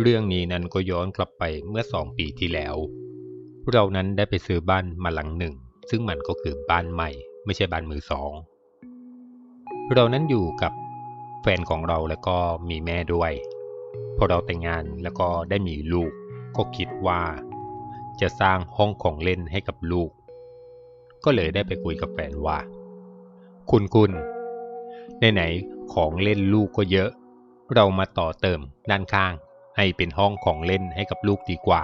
เรื่องนี้นั้นก็ย้อนกลับไปเมื่อสองปีที่แล้ว เรานั้นได้ไปซื้อบ้านมาหลังหนึ่ง ซึ่งมันก็คือบ้านใหม่ ไม่ใช่บ้านมือสอง เรานั้นอยู่กับแฟนของเราแล้วก็มีแม่ด้วย พอเราแต่งงานแล้วก็ได้มีลูก ก็คิดว่า จะสร้างห้องของเล่นให้กับลูก ก็เลยได้ไปคุยกับแฟนว่า คุณคุณไหนๆของเล่นลูกก็เยอะ เรามาต่อเติมด้านข้าง ให้เป็นห้องของเล่นให้กับลูกดีกว่า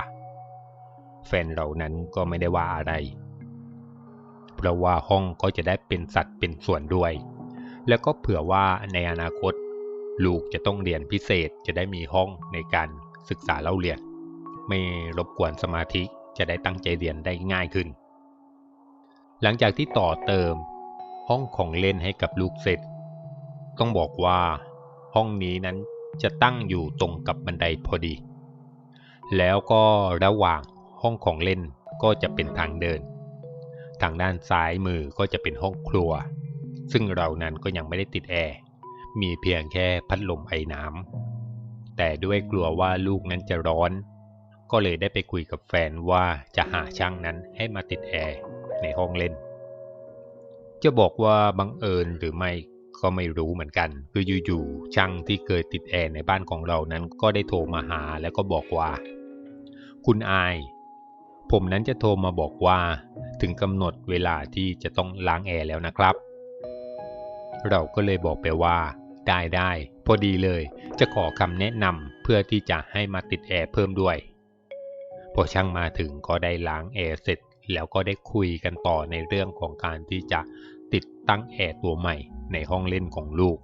แฟนเรานั้นก็ไม่ได้ว่าอะไร เพราะว่าห้องก็จะได้เป็นสัดเป็นส่วนด้วย แล้วก็เผื่อว่าในอนาคต ลูกจะต้องเรียนพิเศษจะได้มีห้องในการศึกษาเล่าเรียน ไม่รบกวนสมาธิจะได้ตั้งใจเรียนได้ง่ายขึ้น หลังจากที่ต่อเติม ห้องของเล่นให้กับลูกเสร็จ ต้องบอกว่า ห้องนี้นั้น จะตั้งอยู่ตรงกับบันไดพอดี แล้วก็ระหว่างห้องของเล่นก็จะเป็นทางเดิน ทางด้านซ้ายมือก็จะเป็นห้องครัว ซึ่งเรานั้นก็ยังไม่ได้ติดแอร์ มีเพียงแค่พัดลมไอน้ำ แต่ด้วยกลัวว่าลูกนั้นจะร้อน ก็เลยได้ไปคุยกับแฟนว่าจะหาช่างนั้นให้มาติดแอร์ในห้องเล่น จะบอกว่าบังเอิญหรือไม่ ก็ไม่รู้เหมือนกัน คืออยู่ๆช่างที่เคยติดแอร์ในบ้านของเรานั้นก็ได้โทรมาหาแล้วก็บอกว่า คุณอาย ผมนั้นจะโทรมาบอกว่า ถึงกำหนดเวลาที่จะต้องล้างแอร์แล้วนะครับ เราก็เลยบอกไปว่า ได้ได้พอดีเลย จะขอคำแนะนำเพื่อที่จะให้มาติดแอร์เพิ่มด้วย พอช่างมาถึงก็ได้ล้างแอร์เสร็จแล้วก็ได้คุยกันต่อในเรื่องของการที่จะ ตั้งแอร์ตัวใหม่ในห้องเล่นของลูก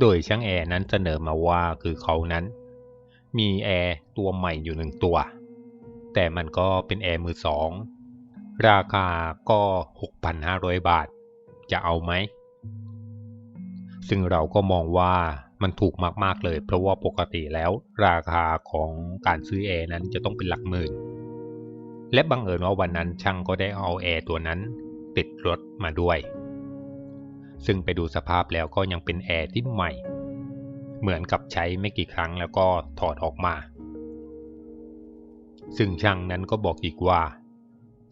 โดยช่างแอร์นั้นเสนอมาว่าคือเขานั้น มีแอร์ตัวใหม่อยู่หนึ่งตัว แต่มันก็เป็นแอร์มือสอง ราคาก็ 6,500 บาท จะเอาไหม ซึ่งเราก็มองว่ามันถูกมาก ๆ เลย เพราะว่าปกติแล้วราคาของการซื้อแอร์นั้นจะต้องเป็นหลักหมื่น และบังเอิญว่าวันนั้นช่างก็ได้เอาแอร์ตัวนั้นติดรถมาด้วย ซึ่งไปดูสภาพแล้วก็ยังเป็นแอร์ที่ใหม่ เหมือนกับใช้ไม่กี่ครั้งแล้วก็ถอดออกมา ซึ่งช่างนั้นก็บอกอีกว่า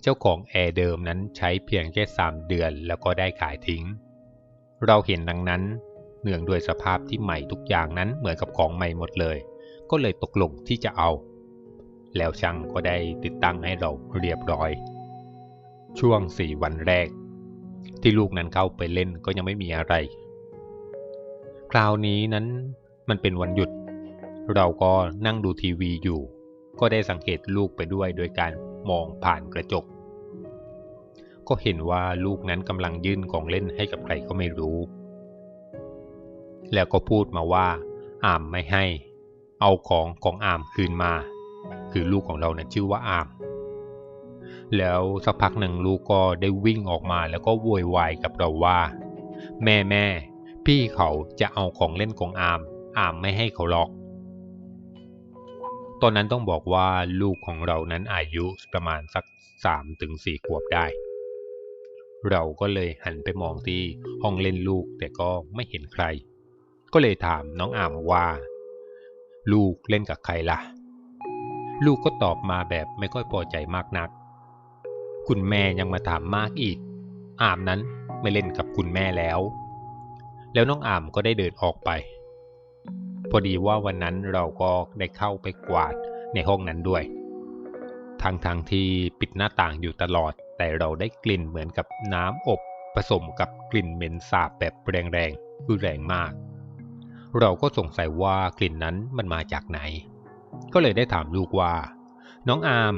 เจ้าของแอร์เดิมนั้นใช้เพียงแค่สามเดือนแล้วก็ได้ขายทิ้ง เราเห็นดังนั้นเนื่องด้วยสภาพที่ใหม่ทุกอย่างนั้นเหมือนกับของใหม่หมดเลย ก็เลยตกลงที่จะเอา แล้วช่างก็ได้ติดตั้งให้เราเรียบร้อย ช่วงสี่วันแรก ที่ลูกนั้นเข้าไปเล่นก็ยังไม่มีอะไร คราวนี้นั้นมันเป็นวันหยุด เราก็นั่งดูทีวีอยู่ ก็ได้สังเกตลูกไปด้วยโดยการมองผ่านกระจก ก็เห็นว่าลูกนั้นกำลังยื่นของเล่นให้กับใครก็ไม่รู้ แล้วก็พูดมาว่า อามไม่ให้ เอาของของอามคืนมา คือลูกของเรานะ่ะชื่อว่าอาม แล้วสักพักหนึ่งลูกก็ได้วิ่งออกมาแล้วก็โวยวายกับเราว่า แม่แม่พี่เขาจะเอาของเล่นของอามอามไม่ให้เขาหรอก ตอนนั้นต้องบอกว่าลูกของเรานั้นอายุประมาณสักสามถึงสี่ขวบได้ เราก็เลยหันไปมองที่ห้องเล่นลูกแต่ก็ไม่เห็นใคร ก็เลยถามน้องอามว่า ลูกเล่นกับใครล่ะ ลูกก็ตอบมาแบบไม่ค่อยพอใจมากนัก คุณแม่ยังมาถามมากอีก อามนั้นไม่เล่นกับคุณแม่แล้ว แล้วน้องอามก็ได้เดินออกไป พอดีว่าวันนั้นเราก็ได้เข้าไปกวาดในห้องนั้นด้วย ทางทางที่ปิดหน้าต่างอยู่ตลอด แต่เราได้กลิ่นเหมือนกับน้ำอบผสมกับกลิ่นเหม็นสาบแบบแรงๆคือแรงมาก เราก็สงสัยว่ากลิ่นนั้นมันมาจากไหน ก็เลยได้ถามลูกว่า น้องอาม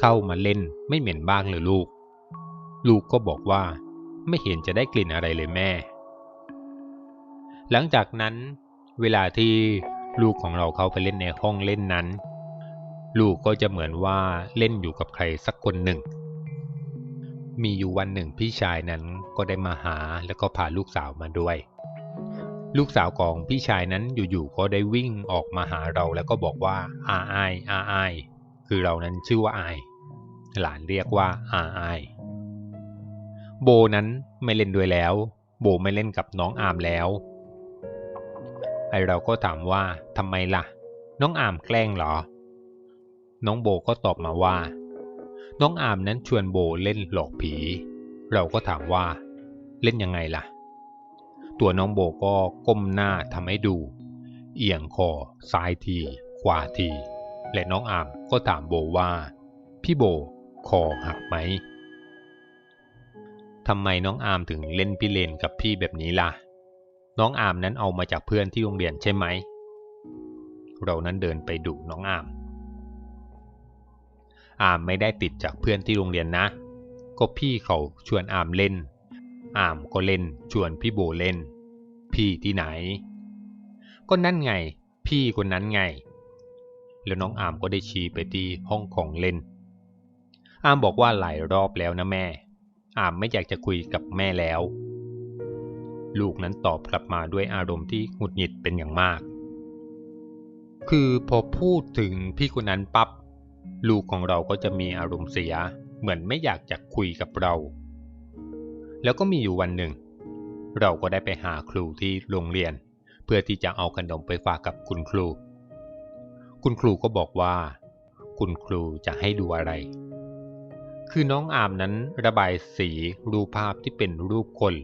เข้ามาเล่นไม่เหม็นบ้างเลยลูก ลูกก็บอกว่า ไม่เห็นจะได้กลิ่นอะไรเลยแม่ หลังจากนั้น เวลาที่ลูกของเราเข้าไปเล่นในห้องเล่นนั้น ลูกก็จะเหมือนว่าเล่นอยู่กับใครสักคนหนึ่ง มีอยู่วันหนึ่งพี่ชายนั้นก็ได้มาหาแล้วก็พาลูกสาวมาด้วย ลูกสาวของพี่ชายนั้นอยู่ๆก็ได้วิ่งออกมาหาเราแล้วก็บอกว่าอาไออาไอ คือเรานั้นชื่อว่าอาย หลานเรียกว่าอาอาย โบนั้นไม่เล่นด้วยแล้ว โบไม่เล่นกับน้องอามแล้ว ไอเราก็ถามว่าทำไมล่ะ น้องอามแกล้งเหรอ น้องโบก็ตอบมาว่า น้องอามนั้นชวนโบเล่นหลอกผี เราก็ถามว่าเล่นยังไงล่ะ ตัวน้องโบก็ก้มหน้าทำให้ดู เอียงคอซ้ายทีขวาที และน้องอามก็ถามโบว่า พี่โบคอหักไหมทำไมน้องอามถึงเล่นพี่เลนกับพี่แบบนี้ล่ะ น้องอามนั้นเอามาจากเพื่อนที่โรงเรียนใช่ไหม เรานั้นเดินไปดูน้องอาม อามไม่ได้ติดจากเพื่อนที่โรงเรียนนะ ก็พี่เขาชวนอามเล่น อามก็เล่นชวนพี่โบเล่น พี่ที่ไหน ก็นั่นไง พี่คนนั้นไง แล้วน้องอามก็ได้ชี้ไปที่ห้องของเล่น อามบอกว่าหลายรอบแล้วนะแม่ อามไม่อยากจะคุยกับแม่แล้ว ลูกนั้นตอบกลับมาด้วยอารมณ์ที่หงุดหงิดเป็นอย่างมาก คือพอพูดถึงพี่คนนั้นปับ๊บลูกของเราก็จะมีอารมณ์เสีย เหมือนไม่อยากจะคุยกับเรา แล้วก็มีอยู่วันหนึ่ง เราก็ได้ไปหาครูที่โรงเรียน เพื่อที่จะเอาขนมไปฝากกับคุณครู คุณครูก็บอกว่า คุณครูจะให้ดูอะไร คือน้องอามนั้นระบายสีรูปภาพที่เป็นรูปคน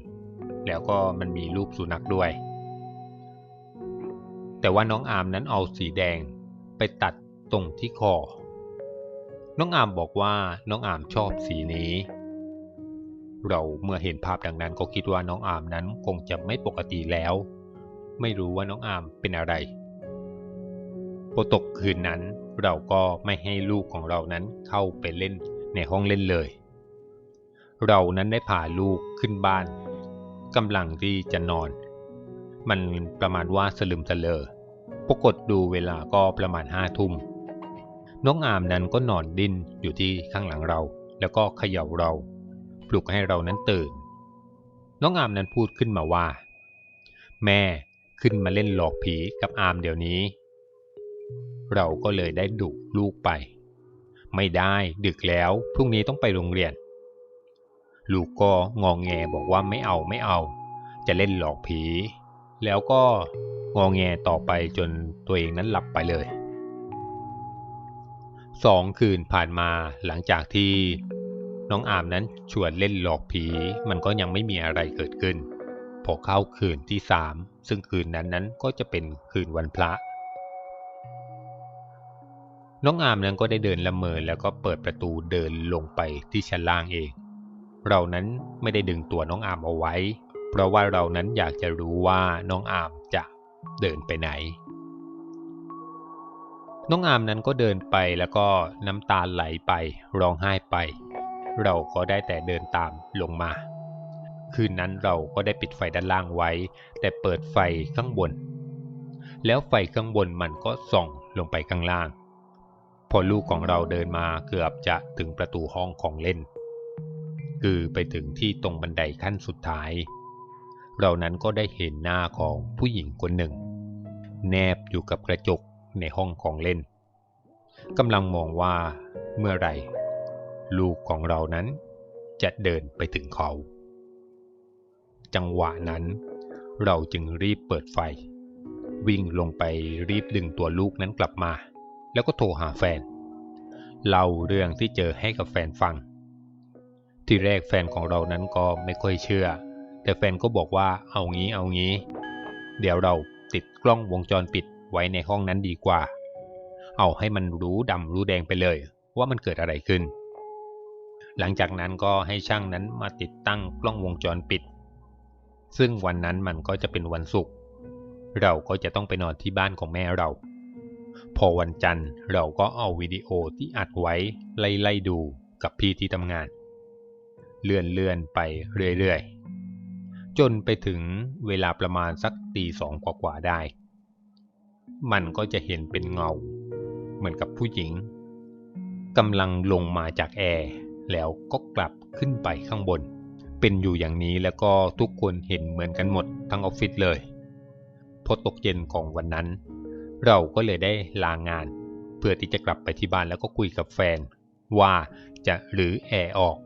แล้วก็มันมีรูปสุนัขด้วย แต่ว่าน้องอามนั้นเอาสีแดงไปตัดตรงที่คอ น้องอามบอกว่าน้องอามชอบสีนี้ เราเมื่อเห็นภาพดังนั้นก็คิดว่าน้องอามนั้นคงจะไม่ปกติแล้ว ไม่รู้ว่าน้องอามเป็นอะไร พอตกคืนนั้นเราก็ไม่ให้ลูกของเรานั้นเข้าไปเล่นในห้องเล่นเลย เรานั้นได้พาลูกขึ้นบ้านกำลังที่จะนอน มันประมาณว่าสลึมสเลอปรากฏดูเวลาก็ประมาณห้าทุ่มน้องอามนั้นก็นอนดิ้นอยู่ที่ข้างหลังเรา แล้วก็เขย่าเรา ปลุกให้เรานั้นตื่น น้องอามนั้นพูดขึ้นมาว่า แม่ขึ้นมาเล่นหลอกผีกับอามเดี๋ยวนี้ เราก็เลยได้ดุลูกไป ไม่ได้ดึกแล้วพรุ่งนี้ต้องไปโรงเรียน ลูกก็งองแงบอกว่าไม่เอาไม่เอา จะเล่นหลอกผี แล้วก็งองแงต่อไปจนตัวเองนั้นหลับไปเลยสองคืนผ่านมาหลังจากที่น้องอามนั้นชวนเล่นหลอกผี มันก็ยังไม่มีอะไรเกิดขึ้น พอเข้าคืนที่สามซึ่งคืนนั้นนั้นก็จะเป็นคืนวันพระ น้องอามนั้นก็ได้เดินละเมอแล้วก็เปิดประตูเดินลงไปที่ชั้นล่างเอง เรานั้นไม่ได้ดึงตัวน้องอามเอาไว้ เพราะว่าเรานั้นอยากจะรู้ว่าน้องอามจะเดินไปไหน น้องอามนั้นก็เดินไปแล้วก็น้ำตาไหลไปร้องไห้ไป เราก็ได้แต่เดินตามลงมา คืนนั้นเราก็ได้ปิดไฟด้านล่างไว้ แต่เปิดไฟข้างบน แล้วไฟข้างบนมันก็ส่องลงไปข้างล่าง พอลูกของเราเดินมาเกือบจะถึงประตูห้องของเล่น คือไปถึงที่ตรงบันไดขั้นสุดท้าย เรานั้นก็ได้เห็นหน้าของผู้หญิงคนหนึ่ง แนบอยู่กับกระจกในห้องของเล่นกำลังมองว่าเมื่อไหร่ ลูกของเรานั้นจะเดินไปถึงเขา จังหวะนั้น เราจึงรีบเปิดไฟ วิ่งลงไปรีบดึงตัวลูกนั้นกลับมา แล้วก็โทรหาแฟน เล่าเรื่องที่เจอให้กับแฟนฟัง ที่แรกแฟนของเรานั้นก็ไม่ค่อยเชื่อ แต่แฟนก็บอกว่าเอางี้เอางี้ เดี๋ยวเราติดกล้องวงจรปิดไว้ในห้องนั้นดีกว่า เอาให้มันรู้ดำรู้แดงไปเลย ว่ามันเกิดอะไรขึ้น หลังจากนั้นก็ให้ช่างนั้นมาติดตั้งกล้องวงจรปิด ซึ่งวันนั้นมันก็จะเป็นวันศุกร์เราก็จะต้องไปนอนที่บ้านของแม่เรา พอวันจันทร์เราก็เอาวิดีโอที่อัดไว้ไล่ๆดูกับพี่ที่ทำงาน เลื่อนเลื่อนไปเรื่อยๆ จนไปถึงเวลาประมาณสักตีสองกว่าๆได้ มันก็จะเห็นเป็นเงา เหมือนกับผู้หญิงกำลังลงมาจากแอร์แล้วก็กลับขึ้นไปข้างบน เป็นอยู่อย่างนี้แล้วก็ทุกคนเห็นเหมือนกันหมดทั้งออฟฟิศเลย พอตกเย็นของวันนั้น เราก็เลยได้ลางาน เพื่อที่จะกลับไปที่บ้านแล้วก็คุยกับแฟน ว่าจะหรือแอร์ออก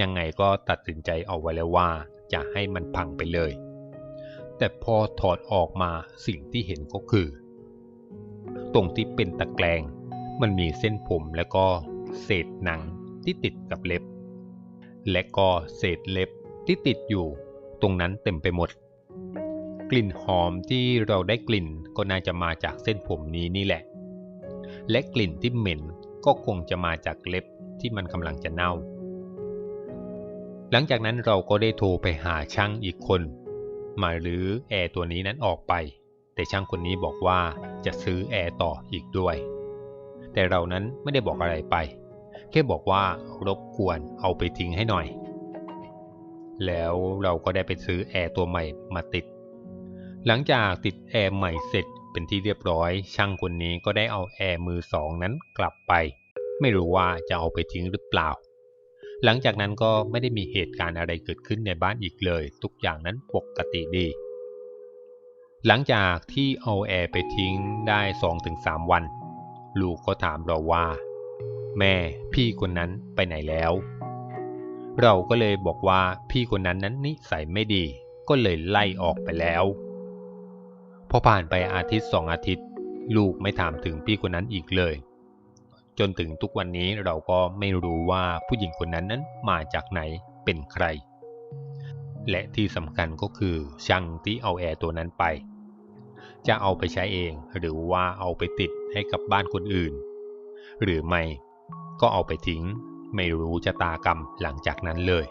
ยังไงก็ตัดสินใจเอาไว้แล้วว่าจะให้มันพังไปเลย แต่พอถอดออกมาสิ่งที่เห็นก็คือ ตรงที่เป็นตะแกรงมันมีเส้นผมแล้วก็เศษหนังที่ติดกับเล็บ และก็เศษเล็บที่ติดอยู่ ตรงนั้นเต็มไปหมด กลิ่นหอมที่เราได้กลิ่นก็น่าจะมาจากเส้นผมนี้นี่แหละ และกลิ่นที่เหม็นก็คงจะมาจากเล็บที่มันกำลังจะเน่า หลังจากนั้นเราก็ได้โทรไปหาช่างอีกคน มารื้อแอร์ตัวนี้นั้นออกไป แต่ช่างคนนี้บอกว่าจะซื้อแอร์ต่ออีกด้วย แต่เรานั้นไม่ได้บอกอะไรไป แค่บอกว่ารบกวนเอาไปทิ้งให้หน่อยแล้วเราก็ได้ไปซื้อแอร์ตัวใหม่มาติด หลังจากติดแอร์ใหม่เสร็จเป็นที่เรียบร้อย ช่างคนนี้ก็ได้เอาแอร์มือสองนั้นกลับไป ไม่รู้ว่าจะเอาไปทิ้งหรือเปล่า หลังจากนั้นก็ไม่ได้มีเหตุการณ์อะไรเกิดขึ้นในบ้านอีกเลย ทุกอย่างนั้นปกติดี หลังจากที่เอาแอร์ไปทิ้งได้ 2-3 วัน ลูกก็ถามเราว่า แม่พี่คนนั้นไปไหนแล้ว เราก็เลยบอกว่าพี่คนนั้นนั้นนิสัยไม่ดี ก็เลยไล่ออกไปแล้ว พอผ่านไปอาทิตย์สองอาทิตย์ ลูกไม่ถามถึงพี่คนนั้นอีกเลย จนถึงทุกวันนี้เราก็ไม่รู้ว่าผู้หญิงคนนั้นนั้นมาจากไหนเป็นใคร และที่สำคัญก็คือช่างที่เอาแอร์ตัวนั้นไป จะเอาไปใช้เองหรือว่าเอาไปติดให้กับบ้านคนอื่น หรือไม่ก็เอาไปทิ้ง ไม่รู้ชะตากรรมหลังจากนั้นเลย